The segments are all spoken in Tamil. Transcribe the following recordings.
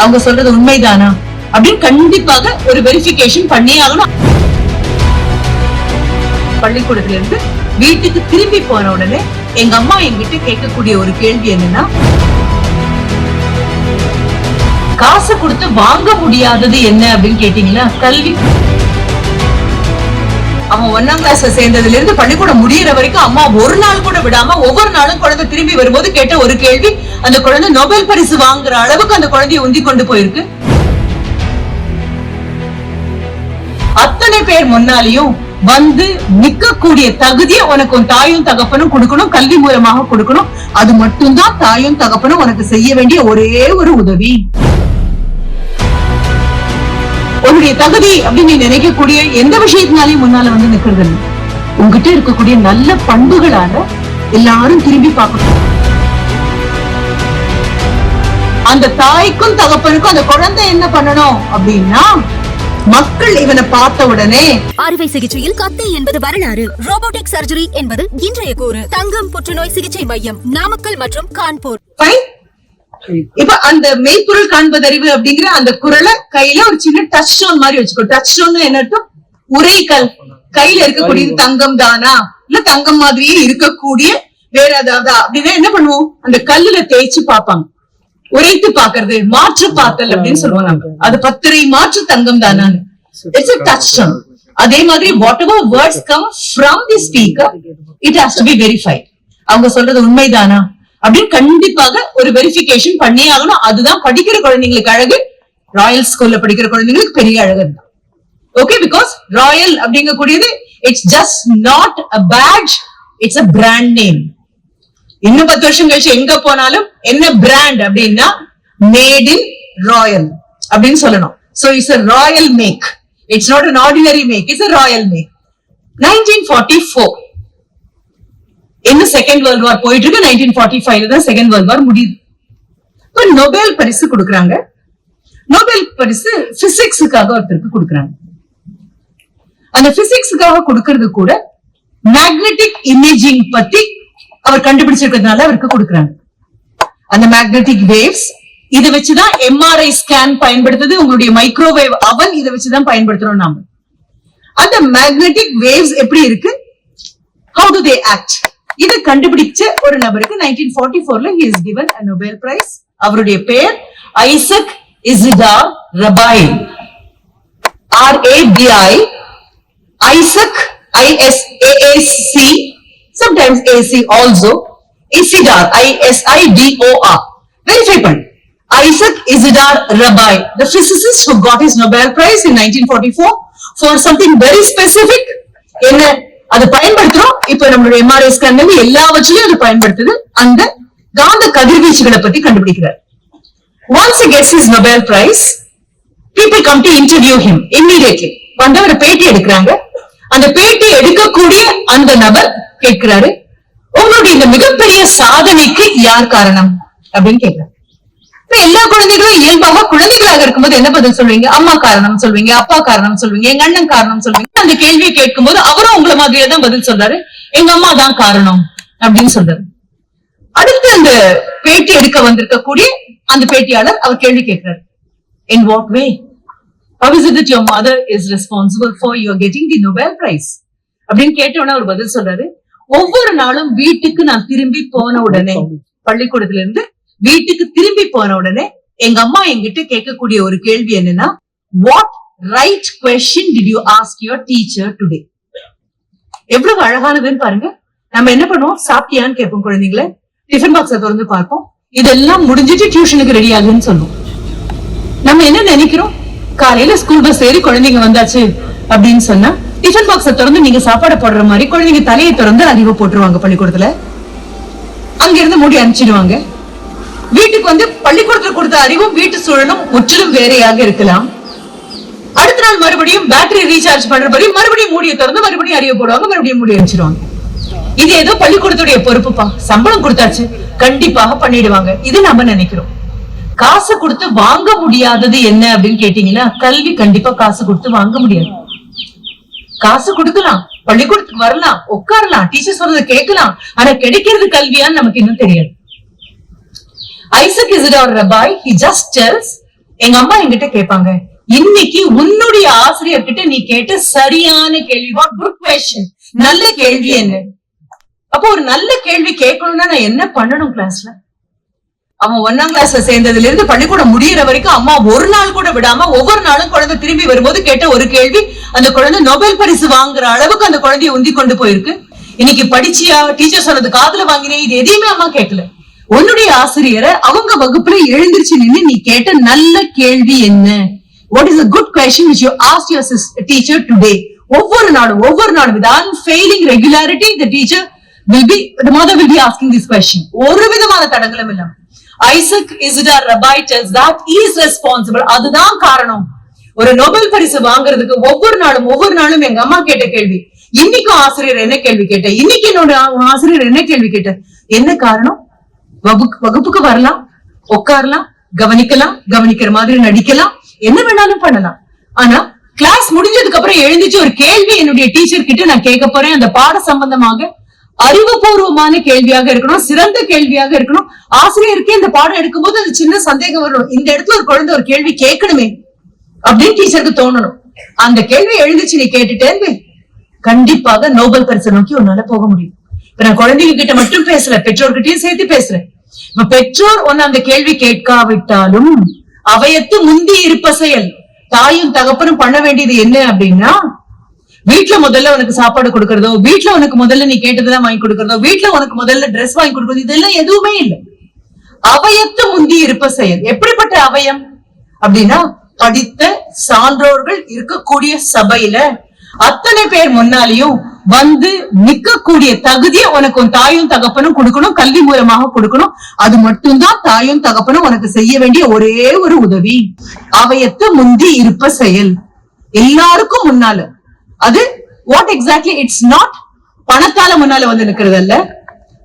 அவங்க சொல்றது உண்மைதானா? அப்படின்னு கண்டிப்பாக ஒரு வெரிஃபிகேஷன் பண்ணியே ஆகணும். பள்ளிக்கூடத்துல இருந்து வீட்டுக்கு திரும்பி போன உடனே எங்க அம்மா என்கிட்ட கேட்கக்கூடிய ஒரு கேள்வி என்னன்னா காசு கொடுத்து வாங்க முடியாதது என்ன அப்படின்னு கேட்டீங்கன்னா கல்வி. அவன் ஒன்னாம் கிளாஸ் சேர்ந்ததுல இருந்து பள்ளிக்கூடம் முடியிற வரைக்கும் அம்மா ஒரு நாள் கூட விடாம ஒவ்வொரு நாளும் குழந்தை திரும்பி வரும்போது கேட்ட ஒரு கேள்வி அந்த குழந்தை நோபல் பரிசு வாங்குற அளவுக்கு அந்த குழந்தைய உந்தி கொண்டு போயிருக்கு. அத்தனை பேர் முன்னாலையும் வந்து நிக்கக்கூடிய தகுதியை உனக்கு உன் தாயும் தகப்பனும் கொடுக்கணும் கல்வி மூலமாக கொடுக்கணும். அது மட்டும்தான் தாயும் தகப்பனும் உனக்கு செய்ய வேண்டிய ஒரே ஒரு உதவி. உன்னுடைய தகுதி அப்படின்னு நினைக்கக்கூடிய எந்த விஷயத்தினாலையும் முன்னால வந்து நிக்கிறது உங்ககிட்ட இருக்கக்கூடிய நல்ல பண்புகளால எல்லாரும் திரும்பி பார்க்கணும். அந்த தாய்க்கும் தகப்பனுக்கும் அந்த குழந்தை என்ன பண்ணணும் அப்படின்னா மக்கள் இவனை பார்த்த உடனே அறுவை சிகிச்சையில் கத்தை என்பது வரலாறு. ரோபோட்டிக் சர்ஜரி என்பது இன்றைய கூறு. தங்கம் புற்றுநோய் சிகிச்சை மையம் நாமக்கல் மற்றும் கான்பூர். இப்ப அந்த மெய்ப்பொருள் காண்பதறிவு அப்படிங்கிற அந்த குரலை கையில ஒரு சின்ன டச் ஸ்டோன் மாதிரி வச்சுக்கோ. டச் ஸ்டோன் என்னட்டும் உரைக்கல் கையில இருக்கக்கூடியது தங்கம் தானா? இல்ல தங்கம் மாதிரியே இருக்கக்கூடிய வேற ஏதாவது? அப்படின்னா என்ன பண்ணுவோம்? அந்த கல்லுல தேய்ச்சு பார்ப்பாங்க. உரைத்து பாக்குறது மாற்று பார்த்தல் அப்படின்னு சொல்லுவோம் நம்ம. அது பத்திரை மாற்று தங்கம் தானான்னு. இட்ஸ் டச் ஸ்டோன் அதே மாதிரி whatever words come from the speaker it has to be verified அவங்க சொல்றது உண்மைதானா? அப்படின்னு கண்டிப்பாக ஒரு வெரிபிகேஷன் பண்ணியே ஆகணும். அதுதான் படிக்கிற குழந்தைங்களுக்கு அழகு. ராயல் ஸ்கூல்ல படிக்கிற குழந்தைங்களுக்கு பெரிய அழகு தான் okay because royal அப்படிங்கக்கூடியது it's just not a patch it's a brand name இன்னும் பத்து வருஷம் கழிச்சு எங்க போனாலும் என்ன பிராண்ட் அப்படின்னா மேட் இன் ராயல் அப்படின்னு சொல்லணும். So it's a royal make it's not an ordinary make it's a royal make nineteen forty four இன்னும் செகண்ட் வேர்ல்ட் வார் போயிட்டு இருக்கு நைன்டீன் ஃபார்ட்டி ஃபைவ்ல தான் செகண்ட் வேர்ல்ட் வார் முடியுது. இப்போ நோபல் பரிசு கொடுக்குறாங்க. நோபல் பரிசு பிசிக்ஸுக்காக ஒருத்தருக்கு கொடுக்குறாங்க. அந்த பிசிக்ஸுக்காக கொடுக்கறது கூட மேக்னெட்டிக் இமேஜிங் பத்தி அவர் கண்டுபிடிச்சிருக்கிறதுனால அவருக்கு கொடுக்குறாங்க. அந்த மேக்னெட்டிக் வேவ்ஸ் இதை வச்சுதான் எம்ஆர்ஐ ஸ்கேன் பயன்படுத்துது. உங்களுடைய மைக்ரோவேவ் அவன் இதை வச்சுதான் பயன்படுத்துறோம் நாம. அந்த மேக்னெட்டிக் வேவ்ஸ் எப்படி இருக்கு? ஹவு டு தே ஆக்ட் இதை கண்டுபிடிச்ச ஒரு நபருக்கு நைன்டீன் ஃபார்ட்டி ஃபோர்ல he is given a Nobel Prize அவருடைய பெயர் Isaac Isidor Rabi R A B I Isaac I S A A C sometimes AC also Isidar I S I D O R verify பண்ணு Isaac Isidar Rabai the physicist who got his Nobel Prize in 1944 for something very specific என்ன அது பயன்படுத்துறோம். இப்ப நம்மளுடைய எம்ஆர்ஐ ஸ்கேன் எல்லாவற்றிலையும் அது பயன்படுத்துது. அந்த காந்த கதிர்வீச்சுகளை பத்தி கண்டுபிடிக்கிறார். Once he gets his Nobel prize people come to interview him immediately. வந்து அவர் பேட்டி எடுக்கிறாங்க. அந்த பேட்டி எடுக்கக்கூடிய அந்த நபர் கேட்கிறாரு உங்களுடைய இந்த மிகப்பெரிய சாதனைக்கு யார் காரணம்? அப்படின்னு கேட்கிறார். எல்லா குழந்தைகளும் இயல்பாக குழந்தைகளாக இருக்கும்போது என்ன பதில் சொல்வீங்க? அம்மா காரணம் சொல்வீங்க அப்பா காரணம் சொல்வீங்க எங்க அண்ணன் காரணம் சொல்வீங்க. அந்த கேள்வியை கேட்கும்போது அவரும் உங்களை மாதிரியே தான் பதில் சொல்றாரு. எங்க அம்மா தான் காரணம் அப்படின்னு சொல்றாரு. அடுத்து அந்த பேட்டி எடுக்க வந்திருக்கக்கூடிய அந்த பேட்டியாளர் அவர் கேள்வி கேட்கிறார். In what way How is it that your mother is responsible for your getting the Nobel Prize? அப்படின்னு கேட்டவுடனே அவர் பதில் சொல்றாரு. ஒவ்வொரு நாளும் வீட்டுக்கு நான் திரும்பி போன உடனே பள்ளிக்கூடத்துல. இருந்து வீட்டுக்கு திரும்பி போன உடனே எங்க அம்மா என்கிட்ட கேட்கக்கூடிய ஒரு கேள்வி என்னன்னா what right question did you ask your teacher today எவ்வளவு அழகானதுன்னு பாருங்க. நம்ம என்ன பண்ணுவோம்? சாப்பிட்டியான்னு கேட்போம் குழந்தைங்களை. டிஃபன் பாக்ஸை திறந்து பார்ப்போம். இதெல்லாம் முடிஞ்சிட்டு டியூஷனுக்கு ரெடி ஆகுன்னு சொல்லுவோம். நம்ம என்ன நினைக்கிறோம்? காலையில ஸ்கூல் பஸ் ஏறி குழந்தைங்க வந்தாச்சு அப்படின்னு சொன்னா டிஃபன் பாக்ஸ திறந்து நீங்க சாப்பாடு போடுற மாதிரி குழந்தைங்க தலையை திறந்து அறிவு போட்டுருவாங்க பள்ளிக்கூடத்துல. அங்க இருந்து மூடி அனுப்பிச்சிடுவாங்க. வீட்டுக்கு வந்து பள்ளிக்கூடத்துல கொடுத்த அறிவும் வீட்டு சூழலும் முற்றிலும் வேறையாக இருக்கலாம். அடுத்த நாள் மறுபடியும் பேட்டரி ரீசார்ஜ் பண்றபடி மறுபடியும் மூடியை திறந்து மறுபடியும் அறிவு போடுவாங்க மறுபடியும் மூடி அடிச்சிருவாங்க இது ஏதோ பள்ளிக்கூடத்துடைய பொறுப்புப்பா. சம்பளம் கொடுத்தாச்சு கண்டிப்பாக பண்ணிடுவாங்க. இது நம்ம நினைக்கிறோம். காசு கொடுத்து வாங்க முடியாதது என்ன அப்படின்னு கேட்டீங்கன்னா கல்வி கண்டிப்பா காசு கொடுத்து வாங்க முடியாது. காசு கொடுக்கலாம் பள்ளிக்கூடத்துக்கு வரலாம் உட்காரலாம் டீச்சர் சொல்றதை கேட்கலாம் ஆனா கிடைக்கிறது கல்வியான்னு நமக்கு இன்னும் தெரியாது. Isaac Isidor Rabi he just tells எங்க அம்மா என்கிட்ட கேட்பாங்க. இன்னைக்கு உன்னுடைய ஆசிரியர் கிட்ட நீ கேட்ட சரியான கேள்வி வாட் குட் கொஸ்டின் நல்ல கேள்வி என்ன? அப்போ ஒரு நல்ல கேள்வி கேட்கணும்னா நான் என்ன பண்ணணும் கிளாஸ்ல அவன் ஒன்னாம் கிளாஸ்ல சேர்ந்ததுல இருந்து பள்ளிக்கூடம் முடியிற வரைக்கும் அம்மா ஒரு நாள் கூட விடாம ஒவ்வொரு நாளும் குழந்தை திரும்பி வரும்போது கேட்ட ஒரு கேள்வி அந்த குழந்தை நோபல் பரிசு வாங்குற அளவுக்கு அந்த குழந்தைய உந்தி கொண்டு போயிருக்கு. இன்னைக்கு படிச்சியா? டீச்சர் சொன்னது காதுல வாங்கினேன் இது எதையுமே அம்மா கேட்கல. உன்னுடைய ஆசிரியரை அவங்க வகுப்புல எழுந்திருச்சு நின்னு நீ கேட்ட நல்ல கேள்வி என்ன? What is a good question which you asked your teacher today ஒவ்வொரு நாளும் ஒவ்வொரு நாளும் with unfailing regularity the teacher will be the mother will be asking this question. ஒரு விதமான தடங்களும் இல்லாம. Isaac Isidor Rabi tells that is responsible அதுதான் காரணம். ஒரு நோபல் பரிசு வாங்குறதுக்கு ஒவ்வொரு நாளும் ஒவ்வொரு நாளும் எங்க அம்மா கேட்ட கேள்வி. இன்னைக்கும் ஆசிரியர் என்ன கேள்வி கேட்ட? இன்னைக்கு என்னோட ஆசிரியர் என்ன கேள்வி கேட்ட? என்ன காரணம்? வகுப்புக்கு வரலாம் உட்காரலாம் கவனிக்கலாம் கவனிக்கிற மாதிரி நடிக்கலாம். என்ன வேணாலும் பண்ணலாம். ஆனா கிளாஸ் முடிஞ்சதுக்கு அப்புறம் எழுந்திச்சு ஒரு கேள்வி என்னுடைய டீச்சர் கிட்ட நான் கேட்க போறேன். அந்த பாட சம்பந்தமாக அறிவுபூர்வமான கேள்வியாக இருக்கணும் சிறந்த கேள்வியாக இருக்கணும். ஆசிரியருக்கே இந்த பாடம் எடுக்கும்போது அது சின்ன சந்தேகம் வரணும். இந்த இடத்துல ஒரு குழந்தை ஒரு கேள்வி கேட்கணுமே அப்படின்னு டீச்சருக்கு தோணணும். அந்த கேள்வி எழுந்துச்சு நீ கேட்டுட்டேன் கண்டிப்பாக நோபல் பரிசு நோக்கி உன்னால போக முடியும். இப்ப நான் குழந்தைங்க கிட்ட மட்டும் பேசல பெற்றோர்கிட்டயும் சேர்த்து பேசுறேன். இப்ப பெற்றோர் ஒன்னு அந்த கேள்வி கேட்காவிட்டாலும் அவையத்து முந்தி இருப்ப செயல். தாயும் தகப்பனும் பண்ண வேண்டியது என்ன அப்படின்னா வீட்டுல முதல்ல உனக்கு சாப்பாடு கொடுக்கறதோ வீட்டுல உனக்கு முதல்ல நீ கேட்டதெல்லாம் வாங்கி கொடுக்கறதோ வீட்டுல உனக்கு முதல்ல ட்ரெஸ் வாங்கி கொடுக்கறது இதெல்லாம் எதுவுமே இல்லை. அவயத்து முந்தி இருப்ப செயல். எப்படிப்பட்ட அவயம்? அப்படின்னா படித்த சான்றோர்கள் இருக்கக்கூடிய சபையில அத்தனை பேர் முன்னாலேயும் வந்து நிக்கக்கூடிய தகுதியை உனக்கு உன் தாயும் தகப்பனும் கொடுக்கணும் கல்வி மூலமாக கொடுக்கணும். அது மட்டும்தான் தாயும் தகப்பனும் உனக்கு செய்ய வேண்டிய ஒரே ஒரு உதவி. அவையத்து முந்தி இருப்ப செயல். எல்லாருக்கும் முன்னால. அது வாட் எக்ஸாக்ட்லி இட்ஸ் நாட் பணத்தால முன்னால வந்து நிக்கிறது அல்ல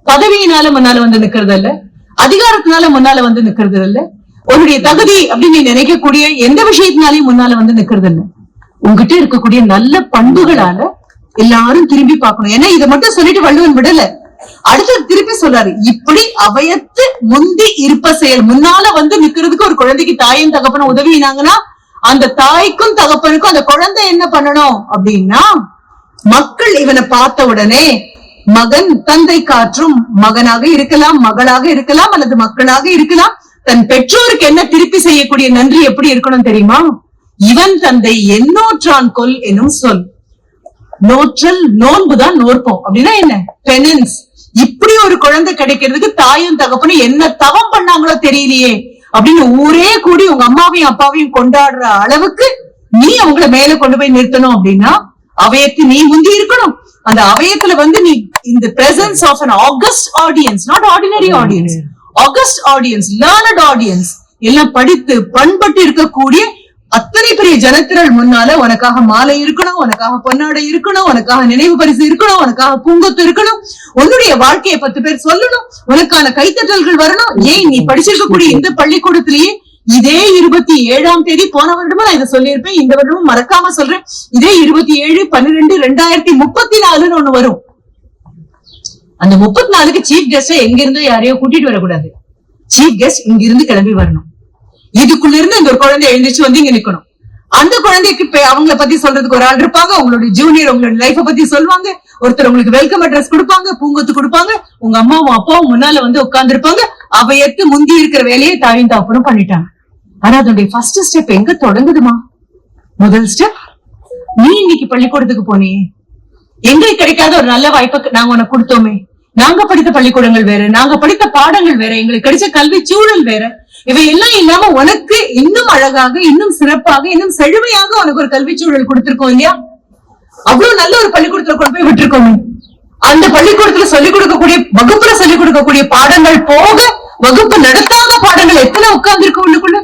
பதவியினால முன்னால வந்து நிக்கிறது அல்ல அதிகாரத்தினால முன்னால வந்து நிக்கிறது இல்ல உன்னுடைய தகுதி அப்படின்னு நீ நினைக்கக்கூடிய எந்த விஷயத்தினாலையும் முன்னால வந்து நிக்கிறது இல்ல உங்ககிட்ட இருக்கக்கூடிய நல்ல பண்புகளால எல்லாரும் திரும்பி பார்க்கணும். ஏன்னா இதை மட்டும் சொல்லிட்டு வள்ளுவன் விடல. அடுத்தது திருப்பி சொல்றாரு இப்படி அவயத்து முந்தி இருப்ப செயல். முன்னால வந்து நிக்கிறதுக்கு ஒரு குழந்தைக்கு தாயும் தகப்பனும் உதவினாங்கன்னா அந்த தாய்க்கும் தகப்பனுக்கும் அந்த குழந்தை என்ன பண்ணணும் அப்படின்னா மக்கள் இவனை பார்த்த உடனே மகன் தந்தை காற்றும் மகனாக இருக்கலாம் மகளாக இருக்கலாம் அல்லது மக்களாக இருக்கலாம். தன் பெற்றோருக்கு என்ன திருப்பி செய்யக்கூடிய நன்றி எப்படி இருக்கணும் தெரியுமா? இவன் தந்தை எண்ணோற்றான் கொல் எனும் சொல். நோற்றல் நோன்புதான் நோற்போம். அப்படின்னா என்ன? பெனன்ஸ் இப்படி ஒரு குழந்தை கிடைக்கிறதுக்கு தாயும் தகப்பனும் என்ன தவம் பண்ணாங்களோ தெரியலையே. அப்படின்னு ஊரே கூடி உங்க அம்மாவையும் அப்பாவையும் கொண்டாடுற அளவுக்கு நீ அவங்கள மேல கொண்டு போய் நிறுத்தணும் அப்படின்னா அவயத்து நீ முந்தி இருக்கணும். அந்த அவயத்துல வந்து நீ இந்த presence of an august audience not ordinary audience august audience learned audience எல்லாம் படித்து பண்பட்டு இருக்கக்கூடிய அத்தனை பெரிய ஜனத்திரள் முன்னால உனக்காக மாலை இருக்கணும் உனக்காக பொன்னாடை இருக்கணும் உனக்காக நினைவு பரிசு இருக்கணும் உனக்காக பூங்கொத்து இருக்கணும் உன்னுடைய வாழ்க்கையை பத்து பேர் சொல்லணும் உனக்கான கைத்தட்டல்கள் வரணும். ஏன் நீ படிச்சிருக்கக்கூடிய இந்த பள்ளிக்கூடத்திலேயே இதே இருபத்தி ஏழாம் தேதி போன வருடமும் நான் இதை சொல்லியிருப்பேன் இந்த வருடமும் மறக்காம சொல்றேன். இதே இருபத்தி ஏழு பன்னிரெண்டு ரெண்டாயிரத்தி முப்பத்தி நாலுன்னு ஒண்ணு வரும். அந்த முப்பத்தி நாலுக்கு சீஃப் கெஸ்ட எங்க இருந்தோ யாரையோ கூட்டிட்டு வரக்கூடாது. சீஃப் கெஸ்ட் இங்க இருந்து கிளம்பி வரணும். இதுக்குள்ள இருந்து இந்த ஒரு குழந்தை எழுந்திரிச்சு வந்து இங்க நிக்கணும். அந்த குழந்தைக்கு அவங்கள பத்தி சொல்றதுக்கு ஒரு ஆள் இருப்பாங்க. உங்களுடைய ஜூனியர் உங்களோட லைஃப பத்தி சொல்லுவாங்க. ஒருத்தர் உங்களுக்கு வெல்கம் அட்ரஸ் கொடுப்பாங்க பூங்கொத்து கொடுப்பாங்க உங்க அம்மாவும் அப்பாவும் முன்னால வந்து உட்கார்ந்து இருப்பாங்க எத்து முந்தி இருக்கிற வேலையை தாயும் தாப்புறம் பண்ணிட்டாங்க. ஆனா அதனுடைய ஃபர்ஸ்ட் ஸ்டெப் எங்க தொடங்குதுமா? முதல் ஸ்டெப் நீ இன்னைக்கு பள்ளிக்கூடத்துக்கு போனே. எங்களுக்கு கிடைக்காத ஒரு நல்ல வாய்ப்பை நாங்க உனக்கு கொடுத்தோமே. நாங்க படித்த பள்ளிக்கூடங்கள் வேற நாங்க படித்த பாடங்கள் வேற எங்களுக்கு கிடைச்ச கல்வி சூழல் வேற. இவை எல்லாம் இல்லாம உனக்கு இன்னும் அழகாக இன்னும் சிறப்பாக இன்னும் செழுமையாக உனக்கு ஒரு கல்வி சூழல் கொடுத்திருக்கோம் இல்லையா? அவ்வளவு நல்ல ஒரு பள்ளிக்கூடத்துல கொண்டு போய் விட்டுருக்கோமே. அந்த பள்ளிக்கூடத்துல சொல்லிக் கொடுக்கக்கூடிய வகுப்புல சொல்லிக் கொடுக்கக்கூடிய பாடங்கள் போக வகுப்பு நடத்தாத பாடங்கள் எத்தனை உட்கார்ந்து இருக்கும் உள்ளுக்குள்ள?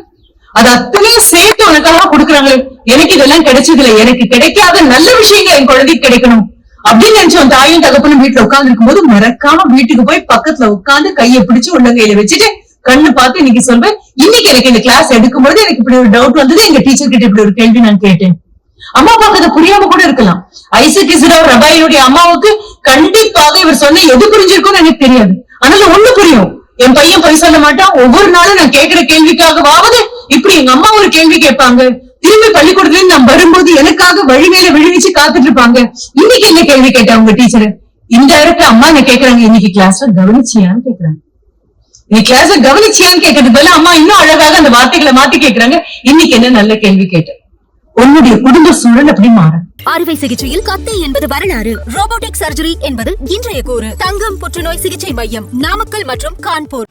அது அத்தனையும் சேர்த்து உனக்காக கொடுக்குறாங்களே. எனக்கு இதெல்லாம் கிடைச்சது இல்லை எனக்கு கிடைக்காத நல்ல விஷயங்கள் என் குழந்தைக்கு கிடைக்கணும். அப்படின்னு நினைச்சு உன் தாயும் தகப்பனும் வீட்டுல உட்கார்ந்து இருக்கும்போது மறக்காம வீட்டுக்கு போய் பக்கத்துல உட்கார்ந்து கையை பிடிச்சு உள்ளங்கையில வச்சுட்டு கண்ணு பார்த்து இன்னைக்கு சொல்வேன். இன்னைக்கு எனக்கு இந்த கிளாஸ் எடுக்கும்போது எனக்கு இப்படி ஒரு டவுட் வந்தது. எங்க டீச்சர் கிட்ட இப்படி ஒரு கேள்வி நான் கேட்டேன். அம்மா அப்பாவுக்கு அது புரியாம கூட இருக்கலாம். ஐசக் இஸ்ரோ ரபாயினுடைய அம்மாவுக்கு கண்டிப்பாக இவர் சொன்ன எது புரிஞ்சிருக்கும்னு எனக்கு தெரியாது. அதனால ஒண்ணு புரியும். என் பையன் பொய் சொல்ல மாட்டான். ஒவ்வொரு நாளும் நான் கேட்கிற கேள்விக்காகவாவது இப்படி எங்க அம்மா ஒரு கேள்வி கேட்பாங்க. திரும்பி பள்ளிக்கூடத்துல இருந்து நான் வரும்போது எனக்காக வழி மேல காத்துட்டு இருப்பாங்க. இன்னைக்கு என்ன கேள்வி கேட்டா உங்க டீச்சர் இந்த இடத்துல அம்மா என்ன கேக்குறாங்க? இன்னைக்கு கிளாஸ்ல கவனிச்சியான்னு கேக்குறாங்க. நீ கிளாஸ் கவனிச்சியான்னு கேட்கறதுக்கு பதில அம்மா இன்னும் அழகாக அந்த வார்த்தைகளை மாத்தி கேக்குறாங்க. இன்னைக்கு என்ன நல்ல கேள்வி கேட்டேன். உன்னுடைய குடும்ப சூழல் அப்படி மாறும்? அறுவை சிகிச்சையில் கத்தை என்பது வரலாறு. ரோபோட்டிக் சர்ஜரி என்பது இன்றைய கூறு. தங்கம் புற்றுநோய் சிகிச்சை மையம் நாமக்கல் மற்றும் கான்பூர்.